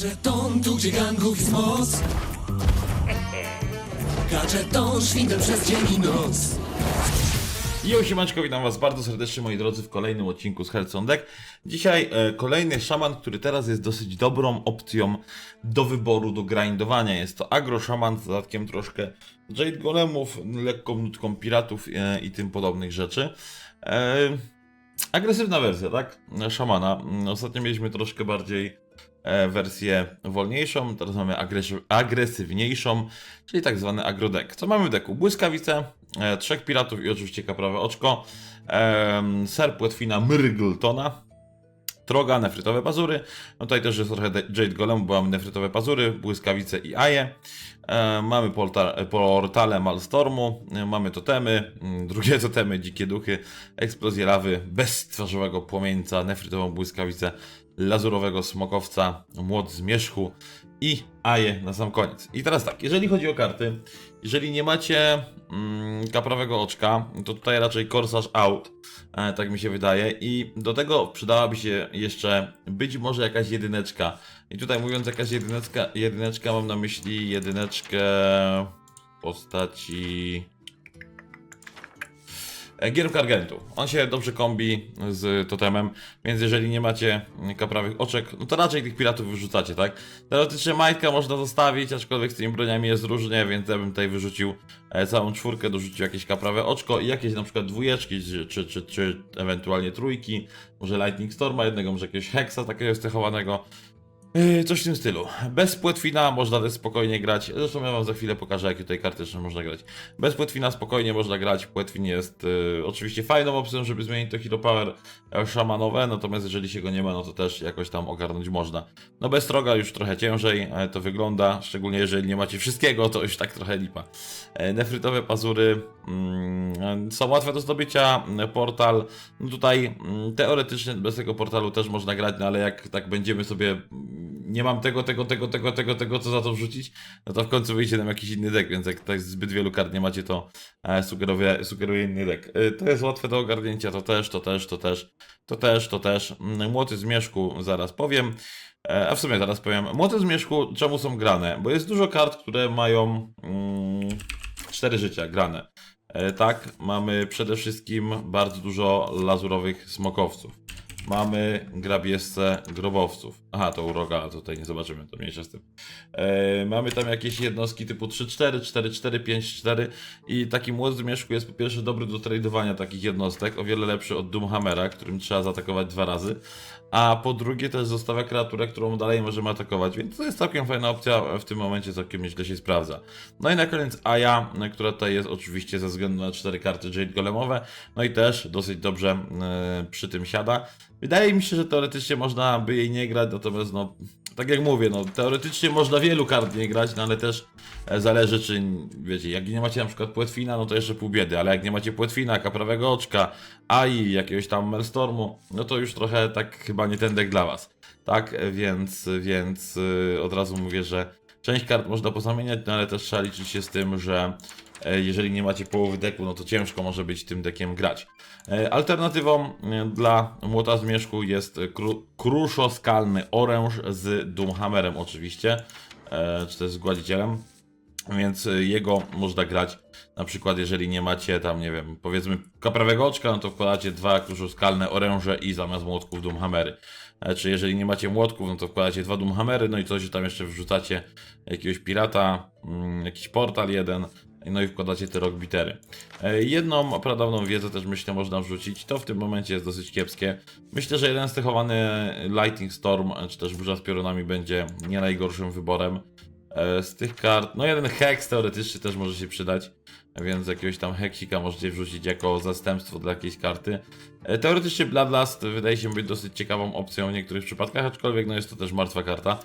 Gadżeton, tu gdzie gangów jest moc Gadżeton, szwindel przez dzień i noc Jo, siemanczko, witam was bardzo serdecznie moi drodzy w kolejnym odcinku z Hearthstone Deck. Dzisiaj e, kolejny szaman, który teraz jest dosyć dobrą opcją do wyboru, do grindowania. Jest to agro szaman z dodatkiem troszkę Jade Golemów, lekką nutką piratów e, i tym podobnych rzeczy. E, agresywna wersja, tak? Szamana. Ostatnio mieliśmy troszkę bardziej wersję wolniejszą, teraz mamy agres- agresywniejszą, czyli tak zwany agrodek. Co mamy w deku? Błyskawice, e, trzech piratów i oczywiście kaprawe oczko, e, ser płetwina Myrgltona, Troga, nefrytowe pazury. No tutaj też jest trochę de- Jade Golem, bo mamy nefrytowe pazury, błyskawice i aje. E, mamy porta- portale Malstormu, e, mamy totemy, mm, drugie totemy, dzikie duchy, eksplozję lawy, beztwarzowego płomieńca, nefrytową błyskawicę, lazurowego smokowca, młot zmierzchu i aje na sam koniec. I teraz tak, jeżeli chodzi o karty, jeżeli nie macie mm, kaprawego oczka, to tutaj raczej Corsage out, e, tak mi się wydaje. I do tego przydałaby się jeszcze być może jakaś jedyneczka. I tutaj mówiąc jakaś jedyneczka, jedyneczka mam na myśli jedyneczkę postaci... e, Giermka Argentu. On się dobrze kombi z totemem, więc jeżeli nie macie kaprawych oczek, no to raczej tych piratów wyrzucacie, tak? Teoretycznie majtka można zostawić, aczkolwiek z tymi broniami jest różnie, więc ja bym tutaj wyrzucił e, całą czwórkę, dorzucił jakieś kaprawe oczko i jakieś na przykład dwójeczki, czy, czy, czy, czy ewentualnie trójki, może Lightning Storma jednego, może jakiegoś Hexa takiego stechowanego. Yy, Coś w tym stylu. Bez płetwina można też spokojnie grać. Zresztą ja wam za chwilę pokażę, jakie tutaj karty jeszcze można grać. Bez płetwina spokojnie można grać. Płetwin jest yy, oczywiście fajną opcją, żeby zmienić to Hero Power e, szamanowe, natomiast jeżeli się go nie ma, no to też jakoś tam ogarnąć można. No bez stroga już trochę ciężej e, to wygląda, szczególnie jeżeli nie macie wszystkiego, to już tak trochę lipa. E, Nefrytowe pazury mm, są łatwe do zdobycia. Portal, no tutaj mm, teoretycznie bez tego portalu też można grać, no ale jak tak będziemy sobie nie mam tego, tego, tego, tego, tego, tego, co za to wrzucić, no to w końcu wyjdzie nam jakiś inny deck, więc jak tak zbyt wielu kart nie macie, to e, sugeruję, sugeruję inny deck. E, To jest łatwe do ogarnięcia, to też, to też, to też, to też, to też. Mm, Młoty zmierzchu zaraz powiem. E, A w sumie zaraz powiem. Młoty zmierzchu czemu są grane? Bo jest dużo kart, które mają mm, cztery życia grane. Tak, mamy przede wszystkim bardzo dużo lazurowych smokowców. Mamy grabiesce grobowców. Aha, to uroga, to tutaj nie zobaczymy, to mniejsza z tym. E, mamy tam jakieś jednostki typu 3-4, 4-4, 5-4 i taki młot zmierzchu jest po pierwsze dobry do tradowania takich jednostek, o wiele lepszy od Doomhammera, którym trzeba zaatakować dwa razy, a po drugie też zostawia kreaturę, którą dalej możemy atakować, więc to jest całkiem fajna opcja, w tym momencie całkiem nieźle się sprawdza. No i na koniec Aya, która tutaj jest oczywiście ze względu na cztery karty Jade Golemowe, no i też dosyć dobrze e, przy tym siada. Wydaje mi się, że teoretycznie można by jej nie grać, natomiast no, tak jak mówię, no teoretycznie można wielu kart nie grać, no ale też e, zależy czy, wiecie, jak nie macie na przykład płetwina, no to jeszcze pół biedy, ale jak nie macie płetwina, kaprawego oczka, AI, jakiegoś tam Melstormu, no to już trochę tak chyba nie ten dla was. Tak, więc, więc y, od razu mówię, że część kart można pozamieniać, no ale też trzeba liczyć się z tym, że jeżeli nie macie połowy deku, no to ciężko może być tym dekiem grać. E, Alternatywą e, dla młota zmierzchu jest kru, kruszoskalny oręż z Doomhammerem oczywiście, e, czy też z gładzicielem. Więc jego można grać na przykład, jeżeli nie macie tam, nie wiem, powiedzmy kaprawego oczka, no to wkładacie dwa kruszoskalne oręże i zamiast młotków Doomhammery. E, Czy jeżeli nie macie młotków, no to wkładacie dwa Doomhammery, no i coś tam jeszcze wrzucacie, jakiegoś pirata, mm, jakiś portal jeden, no i wkładacie te rockbitery. E, Jedną pradawną wiedzę też myślę można wrzucić, to w tym momencie jest dosyć kiepskie. Myślę, że jeden stechowany Lightning Storm, czy też burza z piorunami będzie nie najgorszym wyborem. E, Z tych kart, no jeden hex teoretycznie też może się przydać, więc jakiegoś tam heksika możecie wrzucić jako zastępstwo dla jakiejś karty. E, Teoretycznie Bloodlust wydaje się być dosyć ciekawą opcją w niektórych przypadkach, aczkolwiek no jest to też martwa karta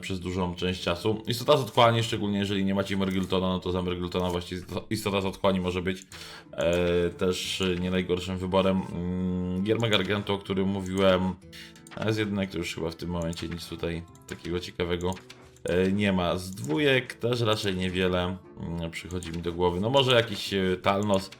przez dużą część czasu. Istota z otchłani, szczególnie jeżeli nie macie Mergiltona, no to za Mergiltona właściwie istota z otchłani może być e, też nie najgorszym wyborem. Mm, Giermek Argento, o którym mówiłem, a jednak to już chyba w tym momencie nic tutaj takiego ciekawego e, nie ma. Z dwójek też raczej niewiele mm, przychodzi mi do głowy. No może jakiś e, Talnos,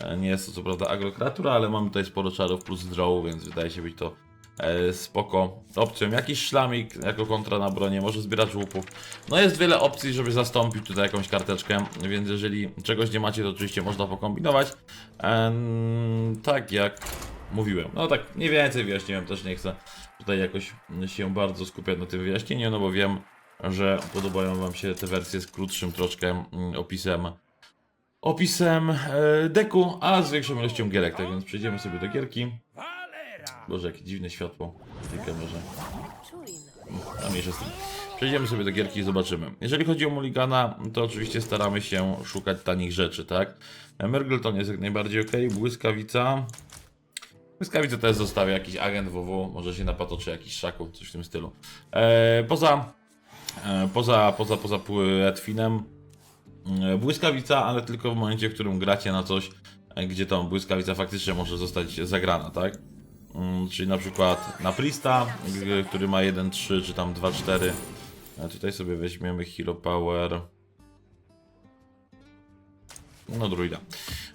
e, nie jest to co prawda agrokratura, ale mamy tutaj sporo czarów plus draw, więc wydaje się być to e, spoko opcją. Jakiś szlamik jako kontra na bronię, może zbierać łupów. No jest wiele opcji, żeby zastąpić tutaj jakąś karteczkę, więc jeżeli czegoś nie macie, to oczywiście można pokombinować. Em, tak jak mówiłem. No tak mniej więcej wyjaśniłem, też nie chcę tutaj jakoś się bardzo skupiać na tym wyjaśnieniu, no bo wiem, że podobają wam się te wersje z krótszym troszkę mm, opisem opisem e, deku, a z większą ilością gierek, tak więc przejdziemy sobie do gierki. Boże, jakie dziwne światło w tej kamerze. A mniejsza z tym. Przejdziemy sobie do gierki i zobaczymy. Jeżeli chodzi o Mulligana, to oczywiście staramy się szukać tanich rzeczy, tak? Mergleton jest jak najbardziej ok, błyskawica. Błyskawica też zostawia jakiś agent WW, może się napatoczy jakiś szaków, coś w tym stylu. E, poza, e, poza, poza, poza Edwinem, e, błyskawica, ale tylko w momencie, w którym gracie na coś, e, gdzie tą błyskawica faktycznie może zostać zagrana, tak? Mm, Czyli na przykład na Prista, g- który ma 1-3 czy tam 2-4. A tutaj sobie weźmiemy Hero Power. No druida.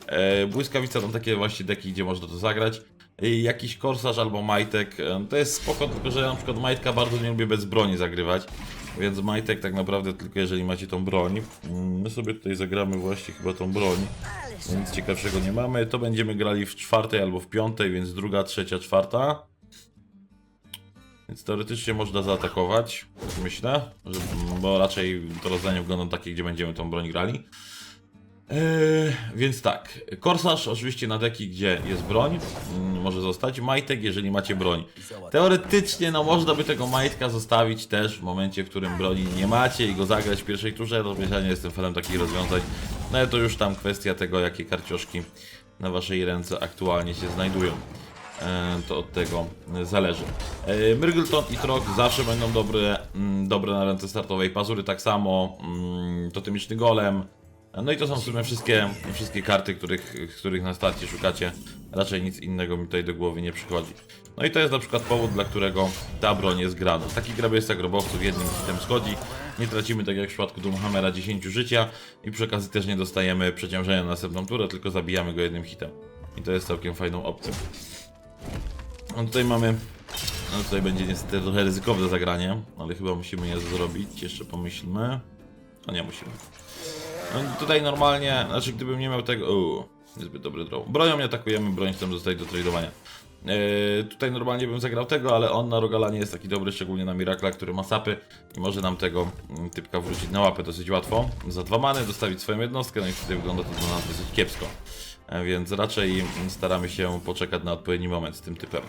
E, błyskawica to takie właśnie deki, gdzie można to zagrać. E, jakiś korsarz albo majtek. E, to jest spoko, tylko że ja na przykład majtka bardzo nie lubię bez broni zagrywać. Więc majtek tak naprawdę tylko jeżeli macie tą broń. Mm, My sobie tutaj zagramy właśnie chyba tą broń. Nic ciekawszego nie mamy. To będziemy grali w czwartej albo w piątej, więc druga, trzecia, czwarta. Więc teoretycznie można zaatakować, myślę, że, bo raczej to rozdanie wygląda takie, gdzie będziemy tą broń grali. Eee, więc tak, korsarz oczywiście na deki, gdzie jest broń, mm, może zostać. Majtek, jeżeli macie broń. Teoretycznie, no można by tego majtka zostawić też w momencie, w którym broni nie macie i go zagrać w pierwszej turze. Rozumiem, ja nie jestem fanem takich rozwiązań. No ale to już tam kwestia tego, jakie karcioszki na waszej ręce aktualnie się znajdują. E, to od tego zależy. E, Myrgleton i Trok zawsze będą dobre, mm, dobre na ręce startowej. Pazury tak samo, mm, Totemiczny Golem. No i to są w sumie wszystkie, wszystkie karty, których, których na starcie szukacie. Raczej nic innego mi tutaj do głowy nie przychodzi. No i to jest na przykład powód, dla którego ta broń jest grana. Taki grabieżca grobowców jednym hitem schodzi. Nie tracimy tak jak w przypadku Doomhammera 10 życia i przy okazji też nie dostajemy przeciążenia na następną turę, tylko zabijamy go jednym hitem. I to jest całkiem fajną opcją. No tutaj mamy. No tutaj będzie niestety trochę ryzykowne zagranie, ale chyba musimy je zrobić. Jeszcze pomyślmy. No nie musimy. No tutaj normalnie, znaczy gdybym nie miał tego. Uuu, niezbyt dobry draw. Bronią nie atakujemy, broń chcemy zostać do tradowania. Yy, tutaj normalnie bym zagrał tego, ale on na Rogala nie jest taki dobry, szczególnie na Mirakla, który ma sapy i może nam tego mm, typka wrócić na łapę dosyć łatwo. Za dwa many dostawić swoją jednostkę, no i tutaj wygląda to dla nas dosyć kiepsko. E, Więc raczej staramy się poczekać na odpowiedni moment z tym typem.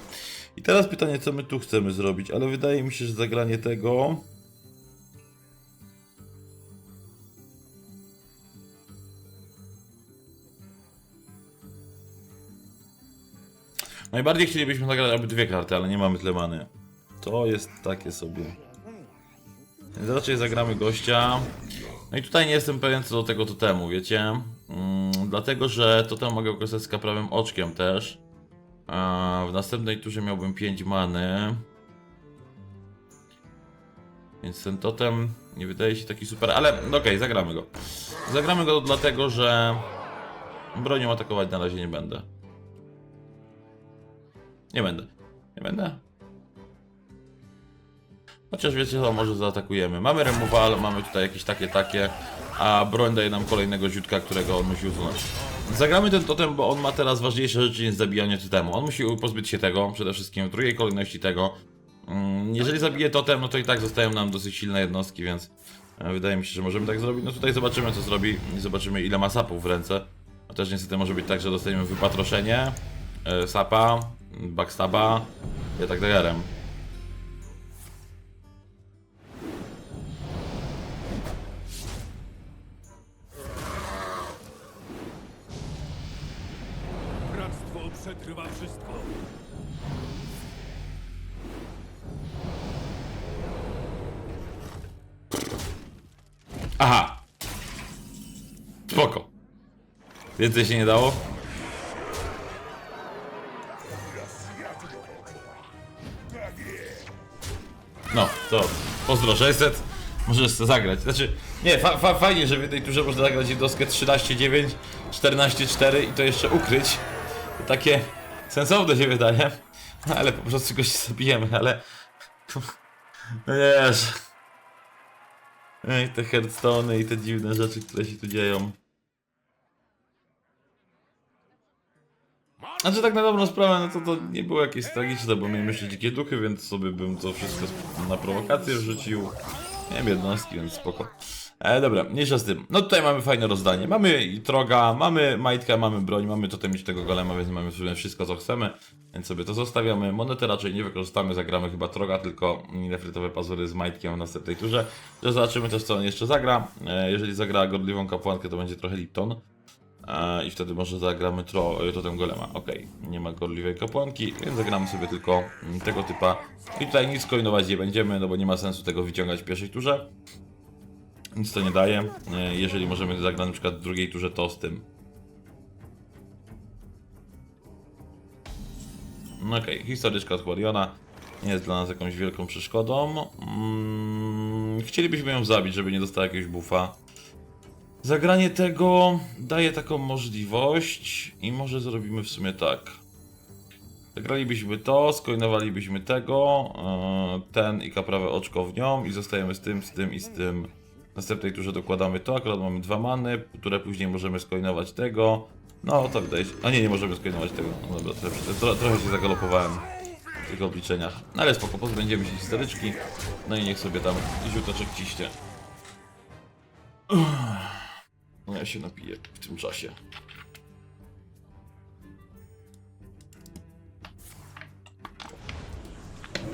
I teraz pytanie, co my tu chcemy zrobić, ale wydaje mi się, że zagranie tego. Najbardziej chcielibyśmy zagrać obydwie karty, ale nie mamy tyle many. To jest takie sobie. Więc raczej zagramy gościa. No i tutaj nie jestem pewien co do tego totemu, wiecie? Mm, dlatego, że totem mogę korzystać z kaprawym oczkiem też. A w następnej turze miałbym 5 many. Więc ten totem nie wydaje się taki super, ale no okej, zagramy go. Zagramy go dlatego, że bronią atakować na razie nie będę. Nie będę. Nie będę. Chociaż wiecie co, może zaatakujemy. Mamy removal, mamy tutaj jakieś takie, takie, a broń daje nam kolejnego ziutka, którego on musi usunąć. Zagramy ten totem, bo on ma teraz ważniejsze rzeczy niż zabijanie totemu. On musi pozbyć się tego, przede wszystkim w drugiej kolejności tego. Mm, Jeżeli zabije totem, no to i tak zostają nam dosyć silne jednostki, więc e, wydaje mi się, że możemy tak zrobić. No tutaj zobaczymy co zrobi i zobaczymy ile ma sapów w ręce. A też niestety może być tak, że dostaniemy wypatroszenie, e, sapa, backstaba i tak dalej. Bractwo przekrywa wszystko. Aha. Spoko. Więcej się nie dało? To pozdro 600. Możesz zagrać. Znaczy, nie, fa fa fajnie, że w tej turze można zagrać jednostkę 13-9, 14-4 i to jeszcze ukryć. To takie sensowne się wydaje. Ale po prostu go się zabijemy, ale... No wiesz... Ej, te hearthstone i te dziwne rzeczy, które się tu dzieją. Znaczy tak na dobrą sprawę, no to to nie było jakieś tragiczne, bo miałem jeszcze dzikie duchy, więc sobie bym to wszystko na prowokację wrzucił. Miałem jednostki, więc spoko. E, dobra, mniejsza z tym. No tutaj mamy fajne rozdanie. Mamy troga, mamy majtka, mamy broń, mamy totemicznego golema, więc mamy w sumie wszystko co chcemy. Więc sobie to zostawiamy. Monety raczej nie wykorzystamy, zagramy chyba troga, tylko nefrytowe pazury z majtkiem w następnej turze. Zobaczymy też co on jeszcze zagra. E, jeżeli zagra gorliwą kapłankę, to będzie trochę Lipton. I wtedy może zagramy tro, e, totem golema. Okej, nie ma gorliwej kapłanki, więc zagramy sobie tylko mm, tego typa. I tutaj nic coinować nie będziemy, no bo nie ma sensu tego wyciągać w pierwszej turze. Nic to nie daje. E, Jeżeli możemy zagrać na przykład w drugiej turze, to z tym. No Okej, historyczka od nie jest dla nas jakąś wielką przeszkodą. Mm, chcielibyśmy ją zabić, żeby nie dostała jakiegoś buffa. Zagranie tego daje taką możliwość i może zrobimy w sumie tak. Zagralibyśmy to, skoinowalibyśmy tego, e, ten i kaprawę oczko w nią i zostajemy z tym, z tym i z tym. W następnej turze dokładamy to, akurat mamy dwa many, które później możemy skoinować tego. No to wydaje się, a nie, nie możemy skoinować tego. No dobra, trochę, tro, trochę się zagalopowałem w tych obliczeniach. No ale spoko, pozbędziemy się historyczki. No i niech sobie tam ziutoczek ciśnie. No ja się napiję w tym czasie.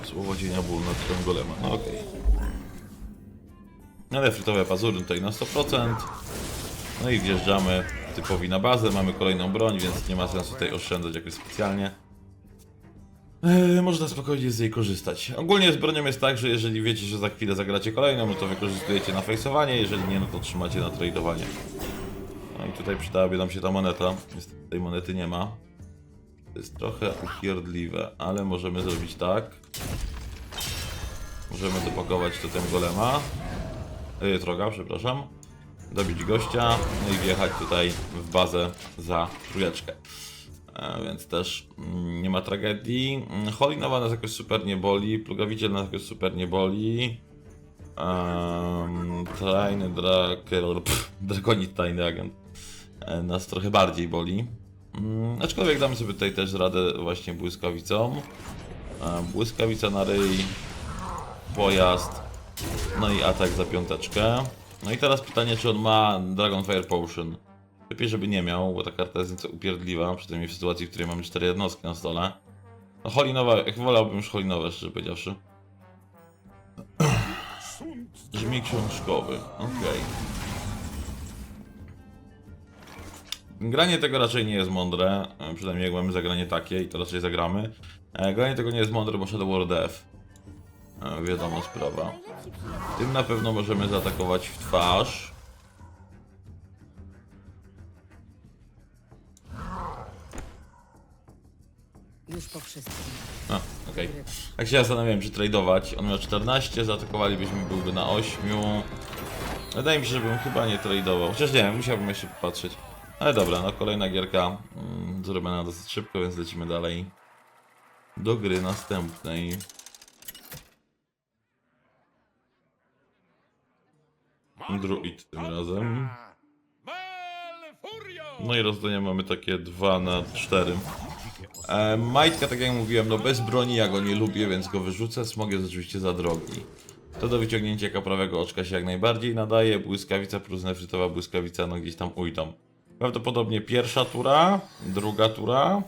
Słowo dzienia ból nad tym golema, no okej. Ale frytowe pazury tutaj na 100%. No i wjeżdżamy typowi na bazę, mamy kolejną broń, więc nie ma sensu tutaj oszczędzać jakoś specjalnie. Eee, można spokojnie z niej korzystać. Ogólnie z bronią jest tak, że jeżeli wiecie, że za chwilę zagracie kolejną, no to wykorzystujecie na fejsowanie, jeżeli nie, no to trzymacie na tradowanie. No i tutaj przydałaby nam się ta moneta. Niestety tej monety nie ma. To jest trochę upierdliwe, ale możemy zrobić tak. Możemy dopakować totem golema. Yy, troga, przepraszam. Dobić gościa, no i wjechać tutaj w bazę za trójeczkę. Więc też mm, nie ma tragedii. Mm, Holinowa nas jakoś super nie boli, Plugawiciel nas jakoś super nie boli. Um, tajny draker, pff, drakonit tajny agent nas trochę bardziej boli. Mm, aczkolwiek damy sobie tutaj też radę właśnie błyskawicą. E, błyskawica na ryj, pojazd, no i atak za piąteczkę. No i teraz pytanie, czy on ma Dragonfire Potion. Lepiej, żeby nie miał, bo ta karta jest nieco upierdliwa, przynajmniej w sytuacji, w której mamy cztery jednostki na stole. No Holinowa, jak wolałbym już Holinowe, szczerze powiedziawszy. Brzmi książkowy, okej. Granie tego raczej nie jest mądre, e, przynajmniej jak mamy zagranie takie i to raczej zagramy. E, Granie tego nie jest mądre, bo Shadow War Death. E, Wiadoma sprawa. Tym na pewno możemy zaatakować w twarz. Już po wszystkim. Okej. Tak się zastanawiałem, czy tradeować. On miał 14, zaatakowalibyśmy, byłby na 8. Wydaje mi się, żebym chyba nie tradeował. Chociaż nie, musiałbym jeszcze popatrzeć. Ale dobra, no kolejna gierka mm, zrobiona dosyć szybko, więc lecimy dalej. Do gry następnej. Druid tym razem. No i rozdania mamy takie 2 na 4. E, Majtka, tak jak mówiłem, no bez broni ja go nie lubię, więc go wyrzucę. Smog jest oczywiście za drogi. To do wyciągnięcia jako prawego oczka się jak najbardziej nadaje. Błyskawica plus nefrytowa błyskawica, no gdzieś tam ujdą. Prawdopodobnie pierwsza tura, druga tura.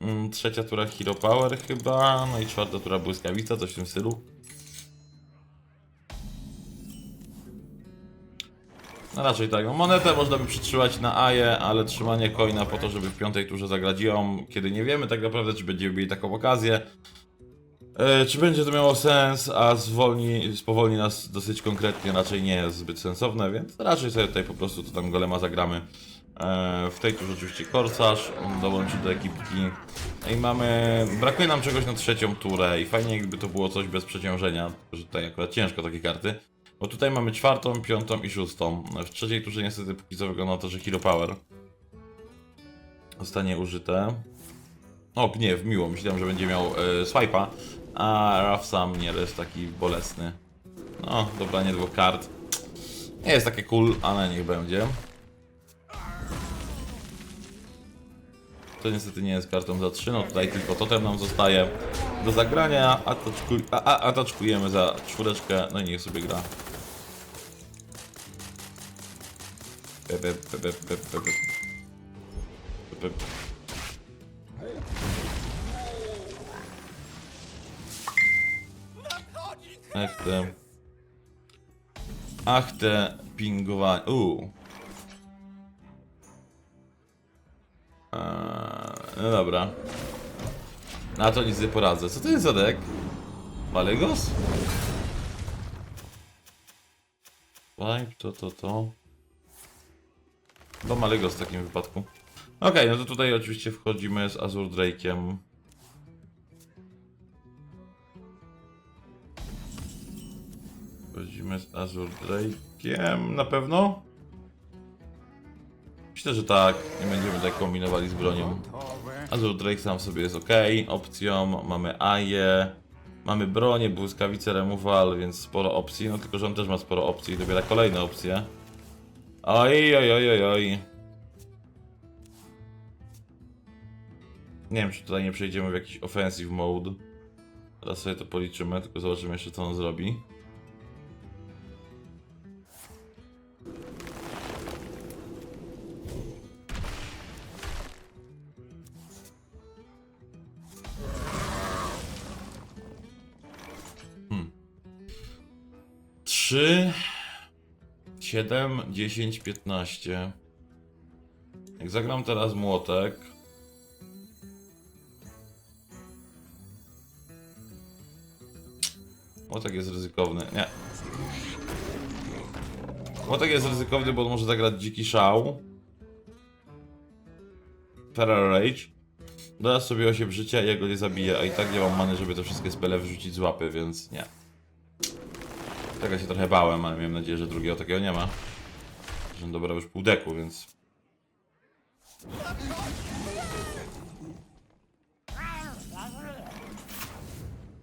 mm, Trzecia tura Hero Power chyba, no i czwarta tura błyskawica, coś w tym stylu. No raczej tak. No monetę można by przytrzymać na AJE, ale trzymanie coina po to, żeby w piątej turze zagrać ją, kiedy nie wiemy tak naprawdę, czy będziemy mieli taką okazję. E, czy będzie to miało sens, a zwolni, spowolni nas dosyć konkretnie, raczej nie jest zbyt sensowne, więc raczej sobie tutaj po prostu to tam golema zagramy. E, w tej turze oczywiście korsarz dołączy do ekipki. I mamy. Brakuje nam czegoś na trzecią turę i fajnie jakby to było coś bez przeciążenia, że tutaj akurat ciężko takie karty. Bo tutaj mamy czwartą, piątą i szóstą. W trzeciej turze niestety póki co wygląda to, że Hero Power zostanie użyte. O, gniew, miło. Myślałem, że będzie miał e, a Raf sam nie jest taki bolesny. No, dobranie dwóch kart. Nie jest takie cool, ale niech będzie. To niestety nie jest kartą za 3, no tutaj tylko totem nam zostaje do zagrania, a, a, a, a toczkujemy za czwóreczkę, no i niech sobie gra. Ach te... Ach te pingowanie... Uuu. Eee, no dobra. Na to nic nie poradzę. Co to jest za deck? Malygos? Vibe, to, to, to. Do Malygos w takim wypadku. Okej, no to tutaj oczywiście wchodzimy z Azur Drake'iem. Wchodzimy z Azur Drake'iem, na pewno? Myślę, że tak. Nie będziemy tak kombinowali z bronią. Azur Drake sam sobie jest ok. Opcją mamy Aje. Mamy bronię, błyskawice, removal, więc sporo opcji. No tylko, że on też ma sporo opcji i dobiera kolejne opcje. Oj, oj, oj, oj, oj. Nie wiem, czy tutaj nie przejdziemy w jakiś offensive mode. Teraz sobie to policzymy, tylko zobaczymy jeszcze, co on zrobi. Trzy, siedem, dziesięć, piętnaście. Jak zagram teraz młotek. Młotek jest ryzykowny. Nie. Młotek jest ryzykowny, bo może zagrać dziki szał. Ferrar Rage. Da sobie 8 życia i ja go nie zabiję, a i tak nie mam many, żeby te wszystkie spele wrzucić z łapy, więc nie. Tego się trochę bałem, ale miałem nadzieję, że drugiego takiego nie ma. Że dobrał już pół deku, więc...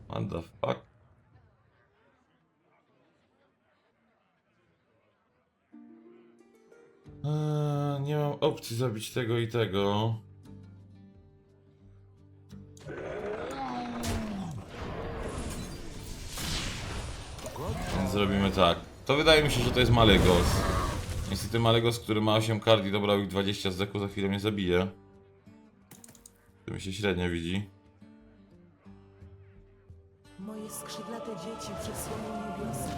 What the fuck? Eee, nie mam opcji zabić tego i tego. Zrobimy tak. To wydaje mi się, że to jest Malygos. Niestety Malygos, który ma 8 kart i dobrał ich 20 z deku, za chwilę mnie zabije. To mi się średnio widzi. Moje skrzydlate dzieci przesłonią niebiosa.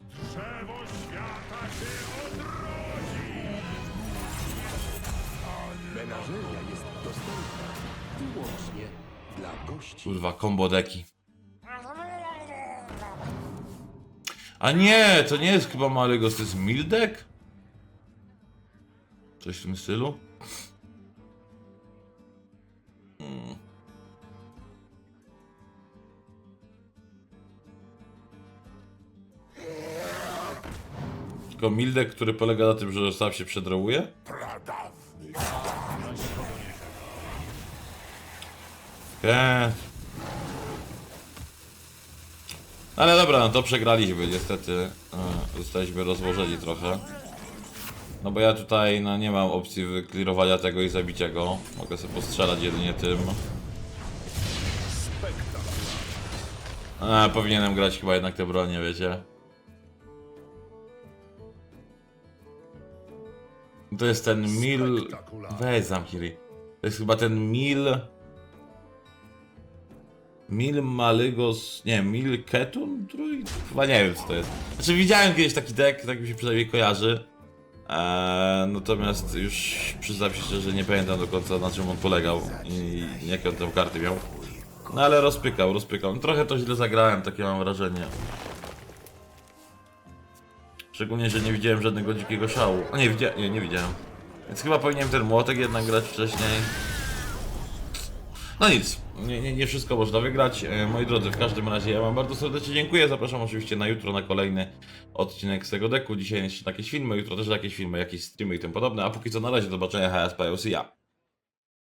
Drzewo świata się odrodzi! Menażeria jest dostępna wyłącznie. Kurwa, combo deki. A nie, to nie jest chyba Malygos, to jest Mildek? Coś w tym stylu? Hmm. Tylko Mildek, który polega na tym, że sam się przedrołuje? Eee. Ale dobra, no to przegraliśmy niestety. E, Zostaliśmy rozłożeni trochę. No bo ja tutaj no, nie mam opcji wyklirowania tego i zabicia go. Mogę sobie postrzelać jedynie tym. A, powinienem grać chyba jednak te bronie, wiecie. To jest ten mil... Weź zamknij. To jest chyba ten mil... Mil Malygos, nie Mil Ketun Druid? Chyba nie wiem co to jest. Znaczy widziałem kiedyś taki deck, tak mi się przynajmniej kojarzy. Eee, natomiast już przyznam się szczerze, nie pamiętam do końca na czym on polegał i jakie on tam karty miał. No ale rozpykał, rozpykał. No, trochę to źle zagrałem, takie mam wrażenie. Szczególnie, że nie widziałem żadnego dzikiego szału. A nie, widzia nie, nie widziałem. Więc chyba powinienem ten młotek jednak grać wcześniej. No nic, nie, nie, nie wszystko można wygrać. E, Moi drodzy, w każdym razie ja Wam bardzo serdecznie dziękuję. Zapraszam oczywiście na jutro na kolejny odcinek z tego deku. Dzisiaj jeszcze jakieś filmy, jutro też jakieś filmy, jakieś streamy i tym podobne. A póki co na razie do zobaczenia, HSP, ja.